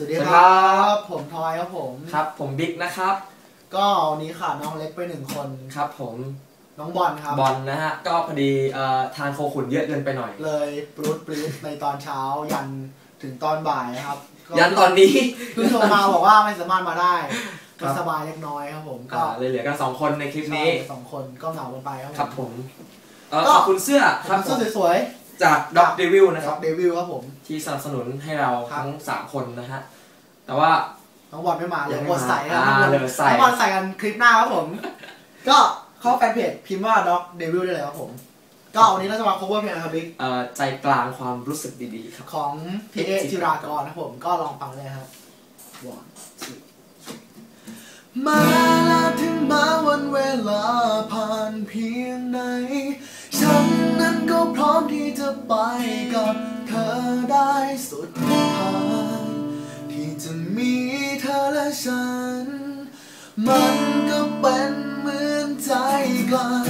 สวัสดีครับ ผมทอยครับผมครับ ผมบิ๊กนะครับ ก็วันนี้ขาดน้องเล็กไปหนึ่งคนครับ ผมน้องบอลครับบอลนะฮะก็พอดีเอ่อทานโคขุนเยอะเกินไปหน่อย เลยปรุดปริดในตอนเช้ายันถึงตอนบ่ายนะครับก็ยันตอนนี้เพิ่งโทรมาบอกว่าไม่สามารถมาได้ครัไม่บสบายเล็กน้อยครับผมอ่าก็เลยเหลือกันสองคนในคลิปนี้ใช่สองคนก็เหงากันไปครับครับผมเอ่อก็ขอบคุณเสื้อคครัรับบผมเสื้อสวย จากด็อกเดวิลๆนะนะคครัรับบเดวิลครับผม ที่สนับสนุนให้เราครับทั้งสามคนนะฮะ แต่ว่าน้องบอลไม่มาเลยัยงไม่กดใส่ครับมาอ่าน้องบอลเลยใส่น้องบอลใส่กันคลิปหน้าครับผม ก็เข้าแฟนเพจพิมพ์ว่าด็อกเดวิลได้เลยครับผม ก็วันนี้เราจะมา cover เพลงนะครับบิ๊กเอ่อใจกลางความรู้สึกดีๆครับของพี่เอจิรากรนะครับผมก็ลองฟังเลยครับ One, two. มาแล้วถึงมาวันเวลาผ่านเพียงไหน ฉันนั้นก็พร้อมที่ จะไปกับเธอได้สุดทางที่จะมีเธอและฉัน มันก็เป็นเหมือนใจกลาง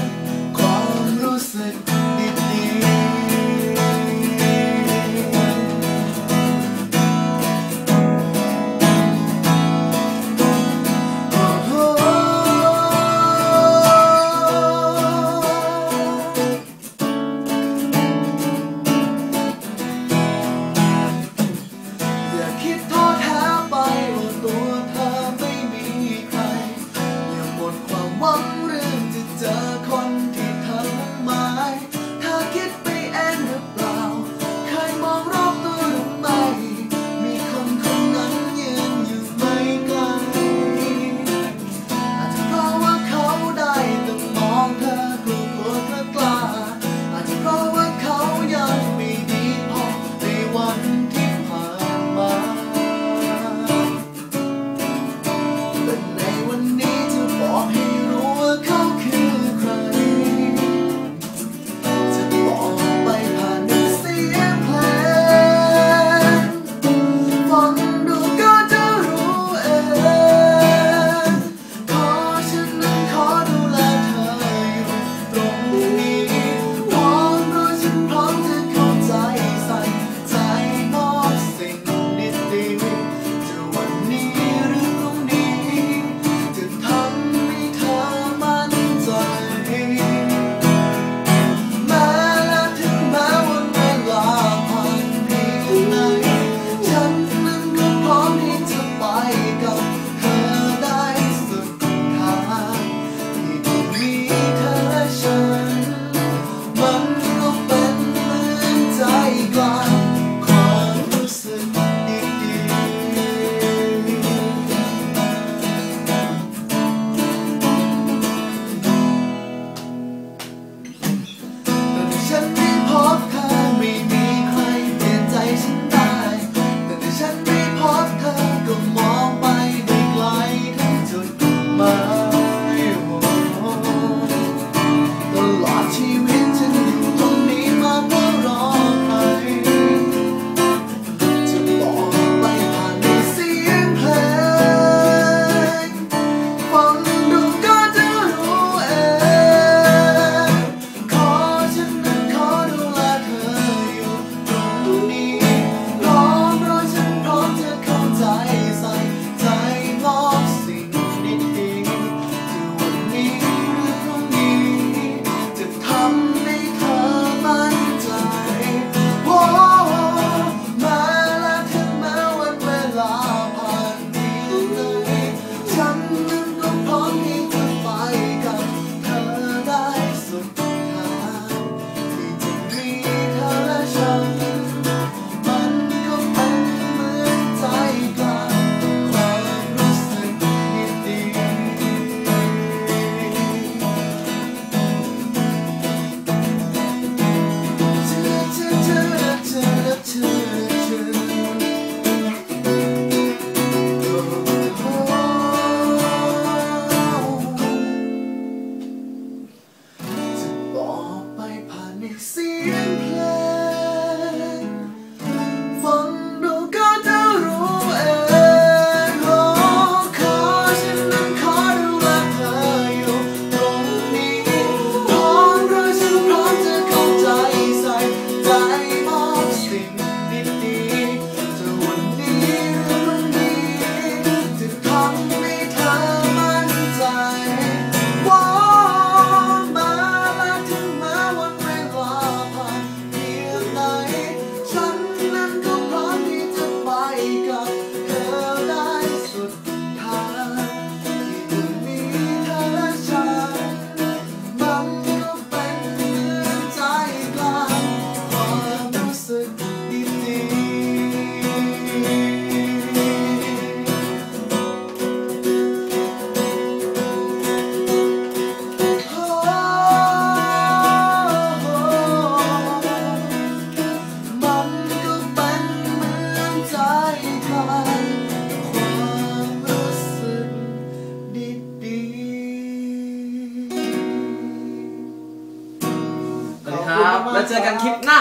จอกันคลิปหน้า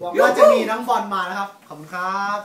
หวังว่าจะมีน้องบอลมานะครับ ขอบคุณครับ